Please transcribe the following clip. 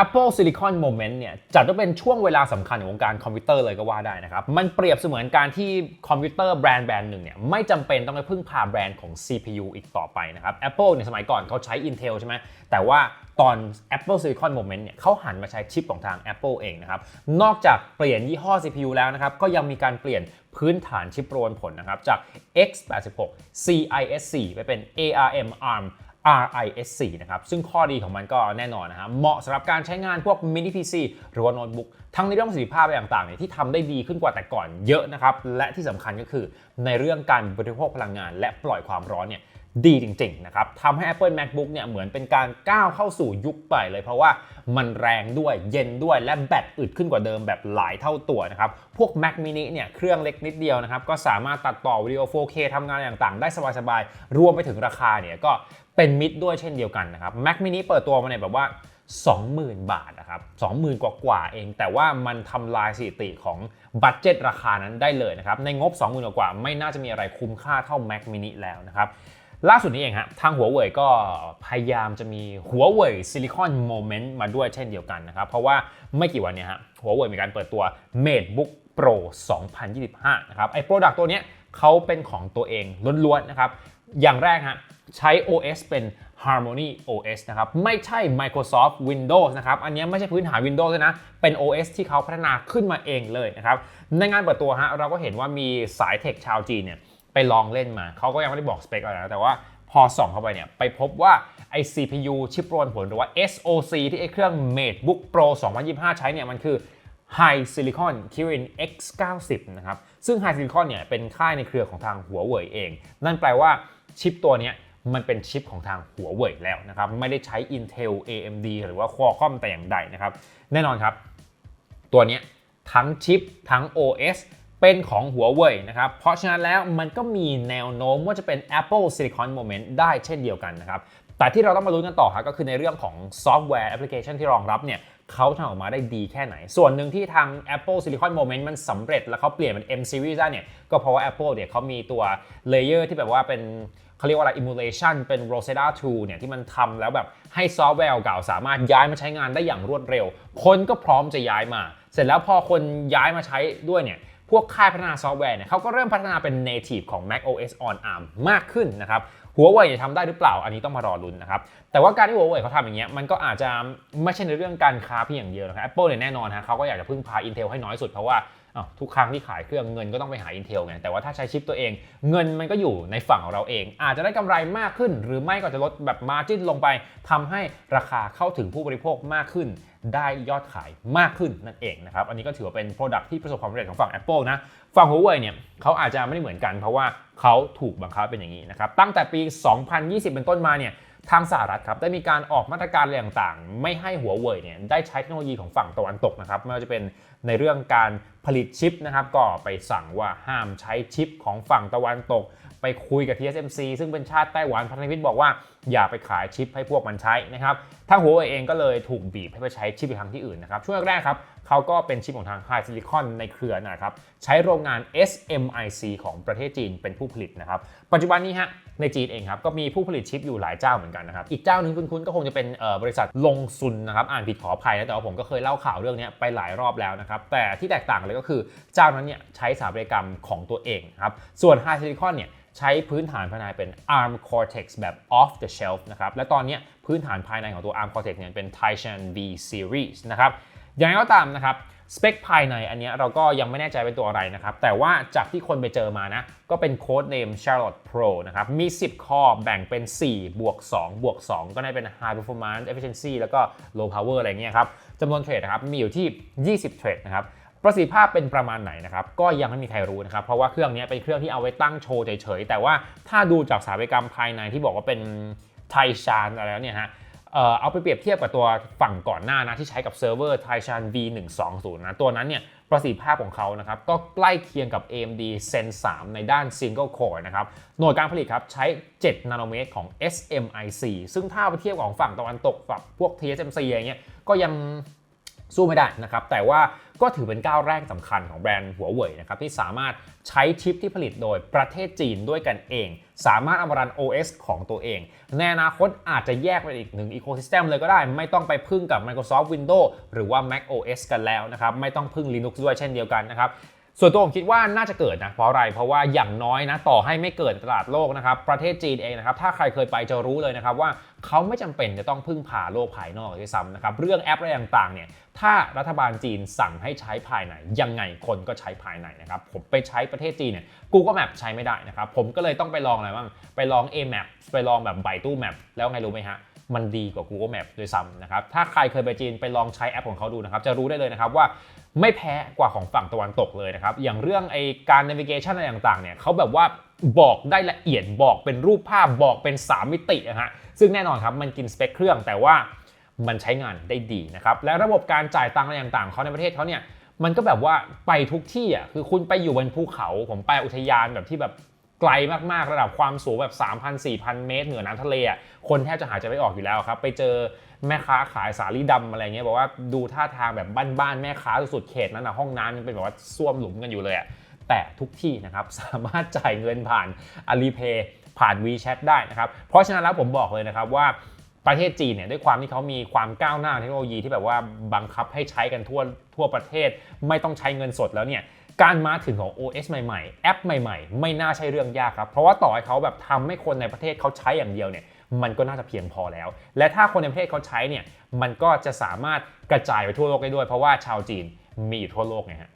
Apple Silicon Moment เนี่ยจัดว่าเป็นช่วงเวลาสำคัญของวงการคอมพิวเตอร์เลยก็ว่าได้นะครับ มันเปรียบเสมือนการที่คอมพิวเตอร์แบรนด์แบรนด์หนึ่งเนี่ยไม่จำเป็นต้องไปพึ่งพาแบรนด์ของ CPU อีกต่อไปนะครับ Apple ในสมัยก่อนเขาใช้ Intel ใช่ไหมแต่ว่าตอน Apple Silicon Moment เนี่ยเขาหันมาใช้ชิปของทาง Apple เองนะครับ นอกจากเปลี่ยนยี่ห้อ CPU แล้วนะครับก็ยังมีการเปลี่ยนพื้นฐานชิปโปรวนผลนะครับจาก x86 CISC ไปเป็น ARM ARM RISC นะครับ ซึ่งข้อดีของมันก็แน่นอนนะครับเหมาะสำหรับการใช้งานพวกมินิ PC หรือว่าโน้ตบุ๊กทั้งในเรื่องประสิทธิภาพอะไรต่างๆเนี่ยที่ทำได้ดีขึ้นกว่าแต่ก่อนเยอะนะครับ และที่สำคัญก็คือในเรื่องการบริโภคพลังงาน และปล่อยความร้อนเนี่ย ดีจริงๆนะครับทำให้ Apple MacBook เนี่ยเหมือนเป็นการก้าวเข้าสู่ยุคใหม่เลย เพราะว่ามันแรงด้วยเย็นด้วยและแบตอึดขึ้นกว่าเดิมแบบหลายเท่าตัวนะครับ พวก Mac mini เนี่ยเครื่องเล็กนิดเดียวนะครับ ก็สามารถตัดต่อวิดีโอ 4K ทำงานอะไรต่างๆ ได้สบายๆ รวมไปถึงราคาเนี่ยก็เป็นมิดด้วยเช่นเดียวกันนะครับ Mac mini เปิดตัวมาเนี่ยแบบว่า20,000 บาทนะครับ20,000 กว่ากว่าๆเอง แต่ว่ามันทำลายสถิติของบัตเจ็ตราคานั้นได้เลยนะครับ ในงบ 20,000 กว่าไม่น่าจะมีอะไรคุ้มค่าเท่า Mac mini แล้วนะครับ ล่าสุดนี้เองฮะทางหัวเว่ยก็พยายามจะมีหัวเว่ยซิลิคอนโมเมนต์มาด้วยเช่นเดียวกันนะครับ เพราะว่าไม่กี่วันเนี้ฮะหัวเว่ยมีการเปิดตัว MateBook Pro 2025 นะครับ ไอ้โปรดักต์ตัวเนี้ยเขาเป็นของตัวเองล้วนๆนะครับ อย่างแรกฮะใช้ OS เป็น Harmony OS นะครับ ไม่ใช่ Microsoft Windows นะครับ อันนี้ไม่ใช่พื้นฐาน Windows เลยนะ เป็น OS ที่เขาพัฒนาขึ้นมาเองเลยนะครับ ในงานเปิดตัวฮะเราก็เห็นว่ามีสายเทคชาวจีนเนี่ย ไปลองเล่นมา เขาก็ยังไม่ได้บอกสเปคอะไรนะ แต่ว่าพอส่องเข้าไปเนี่ย ไปพบว่าไอ CPU ชิปรวนผลหรือว่า SoC ที่ไอเครื่อง MateBook Pro 2025 ใช้เนี่ย มันคือ High Silicon Kirin X90 นะครับ ซึ่ง High Silicon เนี่ย เป็นค่ายในเครือของทางหัวเว่ยเอง นั่นแปลว่าชิปตัวนี้มันเป็นชิปของทางหัวเว่ยแล้วนะครับ ไม่ได้ใช้ Intel AMD หรือว่า Qualcomm แต่อย่างใดนะครับ แน่นอนครับ ตัวนี้ทั้งชิปทั้ง OS เป็นของหัวเว่ยนะครับ เพราะฉะนั้นแล้วมันก็มีแนวโน้มว่าจะเป็น Apple Silicon Moment ได้เช่นเดียวกันนะครับ แต่ที่เราต้องมาลุ้นกันต่อครับก็คือในเรื่องของซอฟต์แวร์แอปพลิเคชันที่รองรับเนี่ยเขาทำออกมาได้ดีแค่ไหน ส่วนหนึ่งที่ทาง Apple Silicon Moment มันสำเร็จแล้วเขาเปลี่ยนเป็น M Series ได้เนี่ย ก็เพราะว่า Apple เนี่ยเขามีตัวเลเยอร์ที่แบบว่าเป็นเขาเรียกว่าอะไร emulation เป็น Rosetta 2 เนี่ยที่มันทำแล้วแบบให้ซอฟต์แวร์เก่าสามารถย้ายมาใช้งานได้อย่างรวดเร็ว คนก็พร้อมจะย้ายมา เสร็จแล้วพอคนย้ายมาใช้ด้วยเนี่ย พวกค่ายพัฒนาซอฟต์แวร์เนี่ยเขาก็เริ่มพัฒนาเป็น native ของ Mac OS on ARM มากขึ้นนะครับหัวเว่ยจะทำได้หรือเปล่า อันนี้ต้องมารอลุ้นนะครับ แต่ว่าการที่หัวเว่ยเขาทำอย่างเงี้ย มันก็อาจจะไม่ใช่ในเรื่องการค้าเพียงอย่างเดียวนะครับแอปเปิลเนี่ยแน่นอนฮะเขาก็อยากจะพึ่งพา Intel ให้น้อยสุดเพราะว่า ทุกครั้งที่ขายเครื่องเงินก็ต้องไปหา Intel ไงแต่ว่าถ้าใช้ชิปตัวเองเงินมันก็อยู่ในฝั่งของเราเอง อาจจะได้กำไรมากขึ้น หรือไม่ก็จะลดแบบมาจิ้นลงไปทำให้ราคาเข้าถึงผู้บริโภคมากขึ้น ได้ยอดขายมากขึ้นนั่นเองนะครับอันนี้ก็ถือว่าเป็น Product ที่ประสบความสำเร็จของฝั่ง Apple นะฝั่ง Huawei เนี่ยเขาอาจจะไม่ได้เหมือนกันเพราะว่าเขาถูกบังคับเป็นอย่างนี้นะครับตั้งแต่ปี 2020 เป็นต้นมาเนี่ย ทางสหรัฐครับได้มีการออกมาตรการอะไรต่างๆ ไม่ให้หัวเว่ยเนี่ยได้ใช้เทคโนโลยีของฝั่งตะวันตกนะครับไม่ว่าจะเป็นในเรื่องการผลิตชิปนะครับก็ไปสั่งว่าห้ามใช้ชิปของฝั่งตะวันตก ไปคุยกับ TSMC ซึ่งเป็นชาติไต้หวันพันธมิตรบอกว่า อย่าไปขายชิปให้พวกมันใช้นะครับทางหัวเองก็เลยถูกบีบให้ไปใช้ชิปไปทางที่อื่นนะครับ ช่วงแรกครับเขาก็เป็นชิปของทาง High Silicon ในเครือนะครับใช้โรงงาน SMIC ของประเทศจีนเป็นผู้ผลิตนะครับ ปัจจุบันนี้ฮะในจีนเองครับก็มีผู้ผลิตชิปอยู่หลายเจ้าเหมือนกันนะครับ อีกเจ้าหนึ่งคุ้นๆก็คงจะเป็นบริษัทลงซุนนะครับอ่านผิดขออภัยนะแต่ว่าผมก็เคยเล่าข่าวเรื่องนี้ไปหลายรอบแล้วนะครับแต่ที่แตกต่างเลยก็คือเจ้านั้นเนี่ยใช้สถาปัตยกรรมของตัวเองครับส่วน High Silicon เนี่ยใช้พื้นฐานภายในเป็น ARM Cortex แบบ off the shelf นะครับ และตอนนี้พื้นฐานภายในของตัว ARM Cortex เนี่ยเป็น Titan V Series นะครับ อย่างไรก็ตามนะครับสเปคภายในอันนี้เราก็ยังไม่แน่ใจเป็นตัวอะไรนะครับ แต่ว่าจากที่คนไปเจอมานะ ก็เป็นโค้ดเนม Charlotte Pro นะครับ มี 10 ข้อแบ่งเป็น 4 บวก 2 บวก 2 ก็ได้เป็น High Performance Efficiency แล้วก็ Low Power อะไรเงี้ยครับจำนวนเทรดนะครับ มีอยู่ที่ 20 เทรดนะครับ ประสิทธิภาพเป็นประมาณไหนนะครับก็ยังไม่มีใครรู้นะครับเพราะว่าเครื่องนี้เป็นเครื่องที่เอาไว้ตั้งโชว์เฉยๆแต่ว่าถ้าดูจากสถาปัตยกรรมภายในที่บอกว่าเป็นไทชานอะไรแล้วเนี่ยฮะเอาไปเปรียบเทียบกับตัวฝั่งก่อนหน้านะที่ใช้กับเซิร์ฟเวอร์ Titan V120 นะตัวนั้นเนี่ยประสิทธิภาพของเขานะครับก็ใกล้เคียงกับ AMD Zen 3 ในด้าน Single Core นะครับหน่วยการผลิตครับใช้ 7 นาโนเมตรของ SMIC ซึ่งถ้าไปเทียบของฝั่งตะวันตกฝั่งพวก TSMC อะไรเงี้ยก็ยังสู้ไม่ได้นะครับแต่ว่า ก็ถือเป็นก้าวแรกสำคัญของแบรนด์หัวเว่ยนะครับที่สามารถใช้ชิปที่ผลิตโดยประเทศจีนด้วยกันเอง สามารถเอามารัน OS ของตัวเอง ในอนาคตอาจจะแยกเป็นอีกหนึ่งอีโคซิส e มเลยก็ได้ ไม่ต้องไปพึ่งกับ Microsoft Windows หรือว่า Mac OS กันแล้วนะครับ ไม่ต้องพึ่ง Linux ด้วยเช่นเดียวกันนะครับ ส่วนตัวผมคิดว่าน่าจะเกิดนะเพราะอะไรเพราะว่าอย่างน้อยนะต่อให้ไม่เกิดตลาดโลกนะครับประเทศจีนเองนะครับถ้าใครเคยไปจะรู้เลยนะครับว่าเขาไม่จำเป็นจะต้องพึ่งพาโลกภายนอกด้วยซ้ำนะครับเรื่องแอปอะไรต่างๆเนี่ยถ้ารัฐบาลจีนสั่งให้ใช้ภายในยังไงคนก็ใช้ภายในนะครับผมไปใช้ประเทศจีนเนี่ย Google Map ใช้ไม่ได้นะครับผมก็เลยต้องไปลองอะไรบ้างไปลอง A Map ไปลองแบบไบตู้ Map แล้วไงรู้ไหมฮะ มันดีกว่า Google Map ด้วยซ้ำนะครับ ถ้าใครเคยไปจีนไปลองใช้แอปของเขาดูนะครับ จะรู้ได้เลยนะครับว่าไม่แพ้กว่าของฝั่งตะวันตกเลยนะครับ อย่างเรื่องไอการ navigation อะไรต่างๆ เนี่ยเขาแบบว่าบอกได้ละเอียดบอกเป็นรูปภาพบอกเป็น 3 มิตินะฮะ ซึ่งแน่นอนครับมันกินสเปคเครื่องแต่ว่ามันใช้งานได้ดีนะครับ และระบบการจ่ายตังค์อะไรต่างๆเขาในประเทศเขาเนี่ยมันก็แบบว่าไปทุกที่อะคือคุณไปอยู่บนภูเขา ผมไปอุทยานแบบที่แบบ ไกลมากๆ ระดับความสูงแบบ 3,000-4,000 เมตร เหนือน้ำทะเลอะคนแทบจะหายใจไม่ออกอยู่แล้วครับ ไปเจอแม่ค้าขายสาลี่ดำอะไรเงี้ยบอกว่าดูท่าทางแบบบ้านๆ แม่ค้าสุดๆเขตนั้นนะห้องน้ำยังเป็นแบบว่าส้วมหลุมกันอยู่เลยอะแต่ทุกที่นะครับสามารถจ่ายเงินผ่าน Alipay ผ่าน WeChat ได้นะครับ เพราะฉะนั้นแล้วผมบอกเลยนะครับว่าประเทศจีนเนี่ยด้วยความที่เขามีความก้าวหน้าเทคโนโลยีที่แบบว่าบังคับให้ใช้กันทั่วทั่วประเทศ ไม่ต้องใช้เงินสดแล้วเนี่ย การมาถึงของ OS ใหม่ๆ แอปใหม่ๆ ไม่น่าใช่เรื่องยากครับ เพราะว่าต่อให้เขาแบบทำให้คนในประเทศเขาใช้อย่างเดียวเนี่ยมันก็น่าจะเพียงพอแล้ว และถ้าคนในประเทศเขาใช้เนี่ยมันก็จะสามารถกระจายไปทั่วโลกได้ด้วย เพราะว่าชาวจีนมีทั่วโลกไงฮะ